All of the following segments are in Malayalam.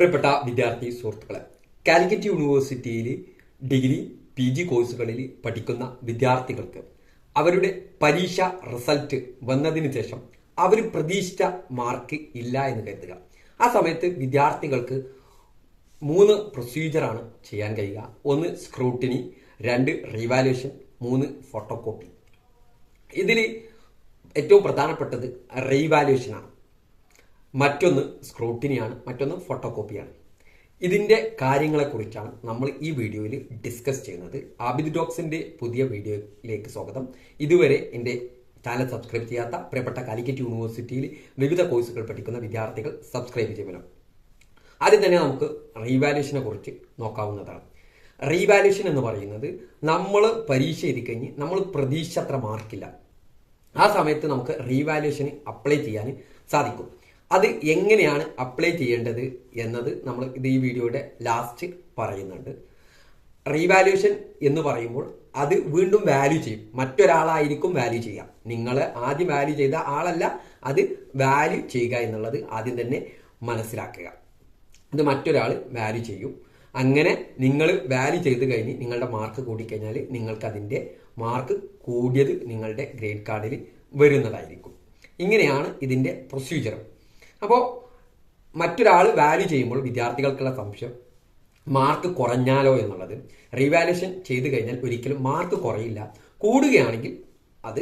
പ്രിയപ്പെട്ട വിദ്യാർത്ഥി സുഹൃത്തുക്കളെ കാലിക്കറ്റ് യൂണിവേഴ്സിറ്റിയിൽ ഡിഗ്രി പി ജി കോഴ്സുകളിൽ പഠിക്കുന്ന വിദ്യാർത്ഥികൾക്ക് അവരുടെ പരീക്ഷ റിസൾട്ട് വന്നതിന് ശേഷം അവർ പ്രതീക്ഷിച്ച മാർക്ക് ഇല്ല എന്ന് കരുതുക. ആ സമയത്ത് വിദ്യാർത്ഥികൾക്ക് മൂന്ന് പ്രൊസീജിയറാണ് ചെയ്യാൻ കഴിയുക. ഒന്ന് സ്ക്രൂട്ടിനി രണ്ട് റീവാലുവേഷൻ മൂന്ന് ഫോട്ടോ കോപ്പി ഇതിൽ ഏറ്റവും പ്രധാനപ്പെട്ടത് റീവാലുവേഷനാണ് മറ്റൊന്ന് സ്ക്രൂട്ടിനിയാണ് മറ്റൊന്ന് ഫോട്ടോ കോപ്പിയാണ് ഇതിന്റെ കാര്യങ്ങളെക്കുറിച്ചാണ് നമ്മൾ ഈ വീഡിയോയിൽ ഡിസ്കസ് ചെയ്യുന്നത്. ആബിദ് ഡോക്സിന്റെ പുതിയ വീഡിയോയിലേക്ക് സ്വാഗതം. ഇതുവരെ എന്റെ ചാനൽ സബ്സ്ക്രൈബ് ചെയ്യാത്ത പ്രിയപ്പെട്ട കാലിക്കറ്റ് യൂണിവേഴ്സിറ്റിയിൽ വിവിധ കോഴ്സുകൾ പഠിക്കുന്ന വിദ്യാർത്ഥികൾ സബ്സ്ക്രൈബ് ചെയ്യണം. ആദ്യം തന്നെ നമുക്ക് റീവാലുവേഷനെ കുറിച്ച് നോക്കാവുന്നതാണ്. റീവാലുവേഷൻ എന്ന് പറയുന്നത് നമ്മൾ പരീക്ഷ എഴുതി കഴിഞ്ഞ് നമ്മൾ പ്രതീക്ഷ അത്ര മാർക്കില്ല ആ സമയത്ത് നമുക്ക് റീവാലുവേഷന് അപ്ലൈ ചെയ്യാൻ സാധിക്കും. അത് എങ്ങനെയാണ് അപ്ലൈ ചെയ്യേണ്ടത് എന്നത് നമ്മൾ ഇത് ഈ വീഡിയോയുടെ ലാസ്റ്റ് പറയുന്നുണ്ട്. റീവാലുവേഷൻ എന്ന് പറയുമ്പോൾ അത് വീണ്ടും വാല്യൂ ചെയ്യും. മറ്റൊരാളായിരിക്കും വാല്യൂ ചെയ്യാം നിങ്ങൾ ആദ്യം വാല്യൂ ചെയ്ത ആളല്ല അത് വാല്യൂ ചെയ്യുക എന്നുള്ളത് ആദ്യം തന്നെ മനസ്സിലാക്കുക. ഇത് മറ്റൊരാൾ വാല്യൂ ചെയ്യും. അങ്ങനെ നിങ്ങൾ വാല്യൂ ചെയ്ത് കഴിഞ്ഞ് നിങ്ങളുടെ മാർക്ക് കൂടിക്കഴിഞ്ഞാൽ നിങ്ങൾക്ക് അതിന്റെ മാർക്ക് കൂടിയത് നിങ്ങളുടെ ഗ്രേഡ് കാർഡിൽ വരുന്നതായിരിക്കും. ഇങ്ങനെയാണ് ഇതിന്റെ പ്രൊസീജിയർ അപ്പോൾ മറ്റൊരാൾ വാല്യൂ ചെയ്യുമ്പോൾ വിദ്യാർത്ഥികൾക്കുള്ള സംശയം മാർക്ക് കുറഞ്ഞാലോ എന്നുള്ളത്. റീവാലുവേഷൻ ചെയ്തു കഴിഞ്ഞാൽ ഒരിക്കലും മാർക്ക് കുറയില്ല. കൂടുകയാണെങ്കിൽ അത്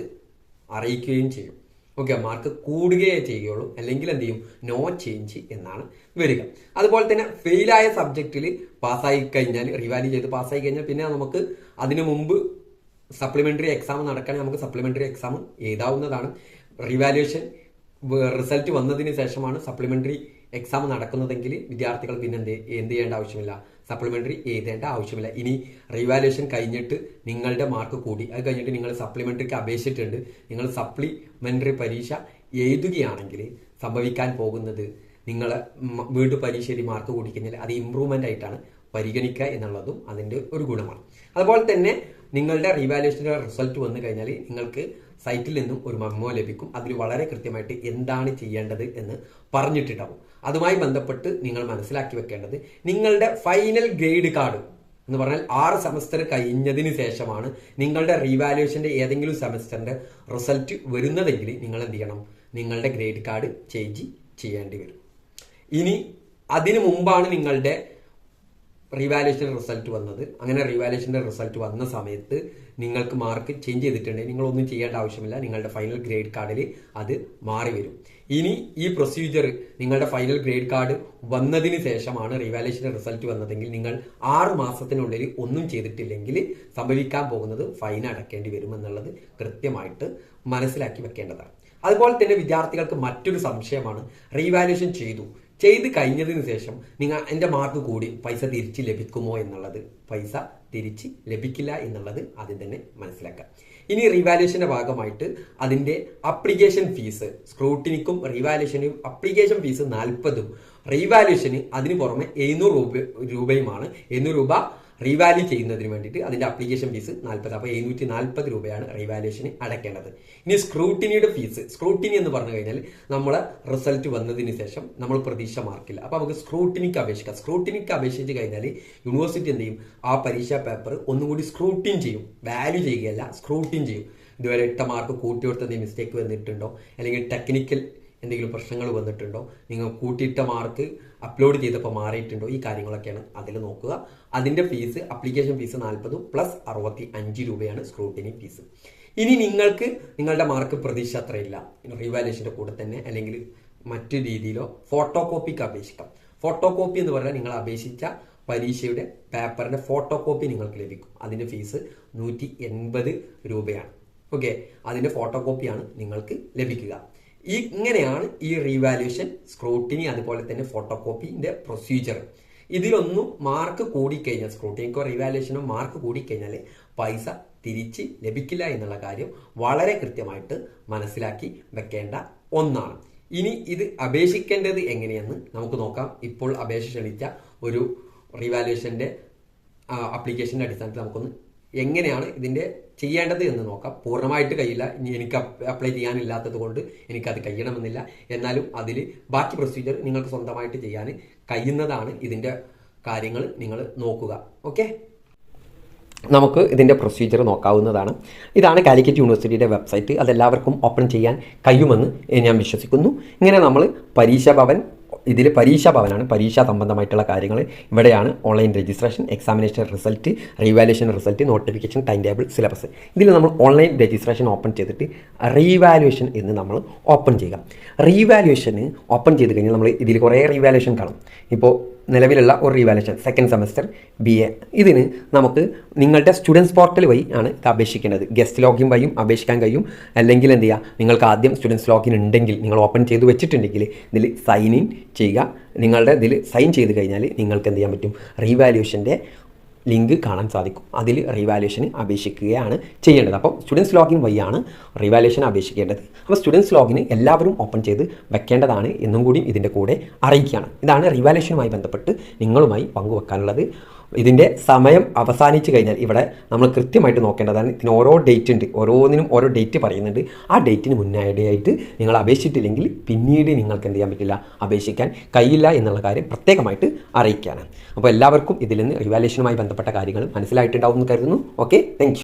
അറിയിക്കുകയും ചെയ്യും. ഓക്കെ മാർക്ക് കൂടുകയേ ചെയ്യുകയുള്ളൂ. അല്ലെങ്കിൽ എന്ത് ചെയ്യും? നോ ചേഞ്ച് എന്നാണ് വരിക. അതുപോലെ തന്നെ ഫെയിലായ സബ്ജക്റ്റിൽ പാസ്സായി കഴിഞ്ഞാൽ റിവാല്യൂ ചെയ്ത് പാസ്സായി കഴിഞ്ഞാൽ പിന്നെ നമുക്ക് അതിനു മുമ്പ് സപ്ലിമെന്ററി എക്സാം നടക്കാൻ നമുക്ക് സപ്ലിമെന്ററി എക്സാം എഴുതാവുന്നതാണ്. റിവാലുവേഷൻ റിസൾട്ട് വന്നതിന് ശേഷമാണ് സപ്ലിമെന്ററി എക്സാം നടക്കുന്നതെങ്കിൽ വിദ്യാർത്ഥികൾ പിന്നെ എന്ത് എന്ത് ചെയ്യേണ്ട ആവശ്യമില്ല. സപ്ലിമെന്ററി എഴുതേണ്ട ആവശ്യമില്ല. ഇനി റിവാലുവേഷൻ കഴിഞ്ഞിട്ട് നിങ്ങളുടെ മാർക്ക് കൂടി. അത് കഴിഞ്ഞിട്ട് നിങ്ങൾ സപ്ലിമെന്ററിക്ക് അപേക്ഷിച്ചിട്ടുണ്ട്. നിങ്ങൾ സപ്ലിമെന്ററി പരീക്ഷ എഴുതുകയാണെങ്കിൽ സംഭവിക്കാൻ പോകുന്നത് നിങ്ങൾ വീണ്ടും പരീക്ഷയിൽ മാർക്ക് കൂടി കഴിഞ്ഞാൽ അത് ഇമ്പ്രൂവ്മെന്റ് ആയിട്ടാണ് പരിഗണിക്കുക എന്നുള്ളതും അതിന്റെ ഒരു ഗുണമാണ്. അതുപോലെ തന്നെ നിങ്ങളുടെ റീവാലുവേഷന്റെ റിസൾട്ട് വന്നു കഴിഞ്ഞാൽ നിങ്ങൾക്ക് സൈറ്റിൽ നിന്നും ഒരു മെമ്മോ ലഭിക്കും. അതിൽ വളരെ കൃത്യമായിട്ട് എന്താണ് ചെയ്യേണ്ടത് എന്ന് പറഞ്ഞിട്ടുണ്ടാവും. അതുമായി ബന്ധപ്പെട്ട് നിങ്ങൾ മനസ്സിലാക്കി വെക്കേണ്ടത് നിങ്ങളുടെ ഫൈനൽ ഗ്രേഡ് കാർഡ് എന്ന് പറഞ്ഞാൽ ആറ് സെമസ്റ്റർ കഴിഞ്ഞതിന് ശേഷമാണ് നിങ്ങളുടെ റീവാലുവേഷന്റെ ഏതെങ്കിലും സെമസ്റ്ററിന്റെ റിസൾട്ട് വരുന്നതെങ്കിൽ നിങ്ങൾ എന്ത് ചെയ്യണം? നിങ്ങളുടെ ഗ്രേഡ് കാർഡ് ചേഞ്ച് ചെയ്യേണ്ടി വരും. ഇനി അതിനു മുമ്പാണ് നിങ്ങളുടെ റീവാലുവേഷൻ റിസൾട്ട് വന്നത്. അങ്ങനെ റീവാലുവേഷന്റെ റിസൾട്ട് വന്ന സമയത്ത് നിങ്ങൾക്ക് മാർക്ക് ചേഞ്ച് ചെയ്തിട്ടുണ്ടെങ്കിൽ നിങ്ങളൊന്നും ചെയ്യേണ്ട ആവശ്യമില്ല. നിങ്ങളുടെ ഫൈനൽ ഗ്രേഡ് കാർഡിൽ അത് മാറി വരും. ഇനി ഈ പ്രൊസീജിയർ നിങ്ങളുടെ ഫൈനൽ ഗ്രേഡ് കാർഡ് വന്നതിന് ശേഷമാണ് റീവാലുവേഷന്റെ റിസൾട്ട് വന്നതെങ്കിൽ നിങ്ങൾ ആറ് മാസത്തിനുള്ളിൽ ഒന്നും ചെയ്തിട്ടില്ലെങ്കിൽ സംഭവിക്കാൻ പോകുന്നത് ഫൈൻ അടക്കേണ്ടി വരുമെന്നുള്ളത് കൃത്യമായിട്ട് മനസ്സിലാക്കി വെക്കേണ്ടതാണ്. അതുപോലെ തന്നെ വിദ്യാർത്ഥികൾക്ക് മറ്റൊരു സംശയമാണ്. റീവാലുവേഷൻ ചെയ്തു. ചെയ്ത് കഴിഞ്ഞതിന് ശേഷം നിങ്ങൾ എന്റെ മാർക്ക് കൂടി പൈസ തിരിച്ച് ലഭിക്കുമോ എന്നുള്ളത് പൈസ തിരിച്ച് ലഭിക്കില്ല എന്നുള്ളത് ആദ്യം തന്നെ മനസ്സിലാക്കുക ഇനി റിവാലുവേഷന്റെ ഭാഗമായിട്ട് അതിന്റെ അപ്ലിക്കേഷൻ ഫീസ് സ്ക്രൂട്ടിനിക്കും റീവാലുവേഷനും അപ്ലിക്കേഷൻ ഫീസ് നാൽപ്പതും റീവാലുവേഷന് അതിന് പുറമെ എഴുന്നൂറ് രൂപ രൂപയുമാണ്. എഴുന്നൂറ് രൂപ റീവാല്യൂ ചെയ്യുന്നതിന് വേണ്ടിയിട്ട് അതിന്റെ അപ്ലിക്കേഷൻ ഫീസ് നാൽപ്പത് അപ്പോൾ എഴുന്നൂറ്റി നാൽപ്പത് രൂപയാണ് റീവാലുവേഷന് അടയ്ക്കേണ്ടത്. ഇനി സ്ക്രൂട്ടിനിയുടെ ഫീസ് സ്ക്രൂട്ടിനി എന്ന് പറഞ്ഞു കഴിഞ്ഞാൽ നമ്മളെ റിസൾട്ട് വന്നതിന് ശേഷം നമ്മൾ പ്രതീക്ഷ മാർക്കില്ല അപ്പോൾ നമുക്ക് സ്ക്രൂട്ടിനിക്ക് അപേക്ഷിക്കാം. സ്ക്രൂട്ടിനിക്ക് അപേക്ഷിച്ച് കഴിഞ്ഞാൽ യൂണിവേഴ്സിറ്റി എന്ത് ചെയ്യും? ആ പരീക്ഷാ പേപ്പർ ഒന്നുകൂടി സ്ക്രൂട്ടിൻ ചെയ്യും. വാല്യൂ ചെയ്യുകയല്ല സ്ക്രൂട്ടിൻ ചെയ്യും. ഇതുവരെ ഇട്ട മാർക്ക് കൂട്ടി കൊടുത്ത എന്തെങ്കിലും മിസ്റ്റേക്ക് വന്നിട്ടുണ്ടോ? അല്ലെങ്കിൽ ടെക്നിക്കൽ എന്തെങ്കിലും പ്രശ്നങ്ങൾ വന്നിട്ടുണ്ടോ? നിങ്ങൾ കൂട്ടിയിട്ട മാർക്ക് അപ്ലോഡ് ചെയ്തപ്പോൾ മാറിയിട്ടുണ്ടോ? ഈ കാര്യങ്ങളൊക്കെയാണ് അതിൽ നോക്കുക. അതിന്റെ ഫീസ് അപ്ലിക്കേഷൻ ഫീസ് നാൽപ്പതും പ്ലസ് അറുപത്തി അഞ്ച് രൂപയാണ് സ്ക്രൂട്ടിനി ഫീസ് ഇനി നിങ്ങൾക്ക് നിങ്ങളുടെ മാർക്ക് പ്രതീക്ഷ അത്രയില്ല. റീവാലുവേഷന്റെ കൂടെ തന്നെ അല്ലെങ്കിൽ മറ്റു രീതിയിലോ ഫോട്ടോ കോപ്പിക്ക് അപേക്ഷിക്കാം. ഫോട്ടോ കോപ്പി എന്ന് പറഞ്ഞാൽ നിങ്ങൾ അപേക്ഷിച്ച പരീക്ഷയുടെ പേപ്പറിന്റെ ഫോട്ടോ കോപ്പി നിങ്ങൾക്ക് ലഭിക്കും. അതിന്റെ ഫീസ് നൂറ്റി എൺപത് രൂപയാണ്. ഓക്കെ അതിന്റെ ഫോട്ടോ കോപ്പിയാണ് നിങ്ങൾക്ക് ലഭിക്കുക. ഈ ഇങ്ങനെയാണ് ഈ റീവാലുവേഷൻ സ്ക്രൂട്ടിനി അതുപോലെ തന്നെ ഫോട്ടോ കോപ്പിന്റെ പ്രൊസീജിയർ ഇതിലൊന്നും മാർക്ക് കൂടിക്കഴിഞ്ഞാൽ സ്ക്രൂട്ടിനിക്കോ റീവാലുവേഷനോ മാർക്ക് കൂടിക്കഴിഞ്ഞാൽ പൈസ തിരിച്ച് ലഭിക്കില്ല എന്നുള്ള കാര്യം വളരെ കൃത്യമായിട്ട് മനസ്സിലാക്കി വെക്കേണ്ട ഒന്നാണ്. ഇനി ഇത് അപേക്ഷിക്കേണ്ടത് എങ്ങനെയെന്ന് നമുക്ക് നോക്കാം. ഇപ്പോൾ അപേക്ഷ ക്ഷണിച്ച ഒരു റീവാലുവേഷന്റെ ആപ്ലിക്കേഷന്റെ അടിസ്ഥാനത്തിൽ നമുക്കൊന്ന് എങ്ങനെയാണ് ഇതിന്റെ ചെയ്യേണ്ടത് എന്ന് നോക്കാം. പൂർണമായിട്ട് കഴിയില്ല. ഇനി എനിക്ക് അപ്ലൈ ചെയ്യാനില്ലാത്തത് കൊണ്ട് എനിക്കത് കഴിയണമെന്നില്ല. എന്നാലും അതിൽ ബാക്കി പ്രൊസീജിയർ നിങ്ങൾക്ക് സ്വന്തമായിട്ട് ചെയ്യാൻ കഴിയുന്നതാണ് ഇതിന്റെ കാര്യങ്ങൾ നിങ്ങൾ നോക്കുക. ഓക്കെ നമുക്ക് ഇതിന്റെ പ്രൊസീജിയർ നോക്കാവുന്നതാണ്. ഇതാണ് കാലിക്കറ്റ് യൂണിവേഴ്സിറ്റിയുടെ വെബ്സൈറ്റ് അതെല്ലാവർക്കും ഓപ്പൺ ചെയ്യാൻ കഴിയുമെന്ന് ഞാൻ വിശ്വസിക്കുന്നു. ഇങ്ങനെ നമ്മൾ പരീക്ഷാ ഭവൻ ഇതിൽ പരീക്ഷാ ഭവനാണ്. പരീക്ഷാ സംബന്ധമായിട്ടുള്ള കാര്യങ്ങൾ ഇവിടെയാണ് online registration examination result revaluation result notification time table syllabus ഇതിൽ നമ്മൾ ഓൺലൈൻ രജിസ്ട്രേഷൻ ഓപ്പൺ ചെയ്തിട്ട് റീവാലുവേഷൻ എന്ന് നമ്മൾ ഓപ്പൺ ചെയ്യുക. റീവാലുവേഷന് ഓപ്പൺ ചെയ്ത് കഴിഞ്ഞാൽ നമ്മൾ ഇതിൽ കുറേ റീവാലുവേഷൻ കാണും. ഇപ്പോൾ നിലവിലുള്ള ഒരു revaluation second semester B A ഇതിന് നമുക്ക് നിങ്ങളുടെ സ്റ്റുഡൻസ് പോർട്ടൽ വഴി ആണ് ഇത് അപേക്ഷിക്കേണ്ടത്. ഗസ്റ്റ് ലോഗിൻ വഴിയും അപേക്ഷിക്കാൻ കഴിയും. അല്ലെങ്കിൽ എന്ത് ചെയ്യുക നിങ്ങൾക്ക് ആദ്യം സ്റ്റുഡൻസ് ലോഗിൻ ഉണ്ടെങ്കിൽ നിങ്ങൾ ഓപ്പൺ ചെയ്ത് വെച്ചിട്ടുണ്ടെങ്കിൽ ഇതിൽ സൈൻ ഇൻ ചെയ്യുക. നിങ്ങളുടെ ഇതിൽ സൈൻ ചെയ്ത് കഴിഞ്ഞാൽ നിങ്ങൾക്ക് എന്ത് ചെയ്യാൻ പറ്റും? റീവാലുവേഷന്റെ ലിങ്ക് കാണാൻ സാധിക്കും. അതിൽ റീവാലുവേഷന് അപേക്ഷിക്കുകയാണ് ചെയ്യേണ്ടത്. അപ്പോൾ സ്റ്റുഡൻസ് ലോഗിൻ വഴിയാണ് റീവാലുവേഷൻ അപേക്ഷിക്കേണ്ടത്. അപ്പോൾ സ്റ്റുഡൻസ് ലോഗിന് എല്ലാവരും ഓപ്പൺ ചെയ്ത് വെക്കേണ്ടതാണ് എന്നും കൂടി ഇതിന്റെ കൂടെ അറിയിക്കുകയാണ്. ഇതാണ് റീവാലുവേഷനുമായി ബന്ധപ്പെട്ട് നിങ്ങളുമായി പങ്കുവെക്കാനുള്ളത്. ഇതിന്റെ സമയം അവസാനിച്ച് കഴിഞ്ഞാൽ ഇവിടെ നമ്മൾ കൃത്യമായിട്ട് നോക്കേണ്ടതാണ്. ഇതിന് ഓരോ ഡേറ്റ് ഉണ്ട്. ഓരോന്നിനും ഓരോ ഡേറ്റ് പറയുന്നുണ്ട്. ആ ഡേറ്റിന് മുന്നായിട്ടായിട്ട് നിങ്ങൾ അപേക്ഷിച്ചിട്ടില്ലെങ്കിൽ പിന്നീട് നിങ്ങൾക്ക് എന്ത് ചെയ്യാൻ പറ്റില്ല. അപേക്ഷിക്കാൻ കഴിയില്ല എന്നുള്ള കാര്യം പ്രത്യേകമായിട്ട് അറിയിക്കാനാണ് അപ്പോൾ എല്ലാവർക്കും ഇതിൽ നിന്ന് റിവാലേഷനുമായി ബന്ധപ്പെട്ട കാര്യങ്ങൾ മനസ്സിലായിട്ടുണ്ടാവും എന്ന് കരുതുന്നു ഓക്കെ താങ്ക്